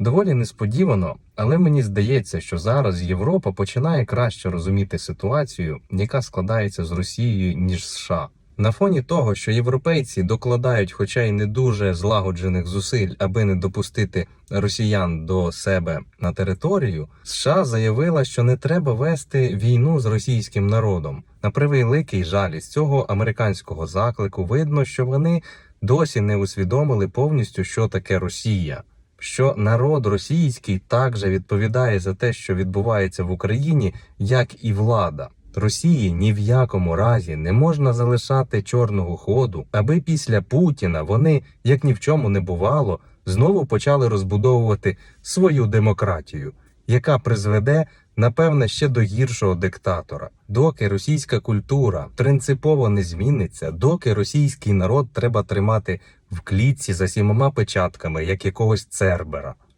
Доволі несподівано, але мені здається, що зараз Європа починає краще розуміти ситуацію, яка складається з Росією ніж США. На фоні того, що європейці докладають, хоча й не дуже злагоджених зусиль, аби не допустити росіян до себе на територію, США заявила, що не треба вести війну з російським народом. На превеликий жаль, із цього американського заклику видно, що вони досі не усвідомили повністю, що таке Росія. Що народ російський також відповідає за те, що відбувається в Україні, як і влада. Росії ні в якому разі не можна залишати чорного ходу, аби після Путіна вони, як ні в чому не бувало, знову почали розбудовувати свою демократію, яка призведе, напевне, ще до гіршого диктатора. Доки російська культура принципово не зміниться, доки російський народ треба тримати в клітці за сімома печатками, як якогось цербера.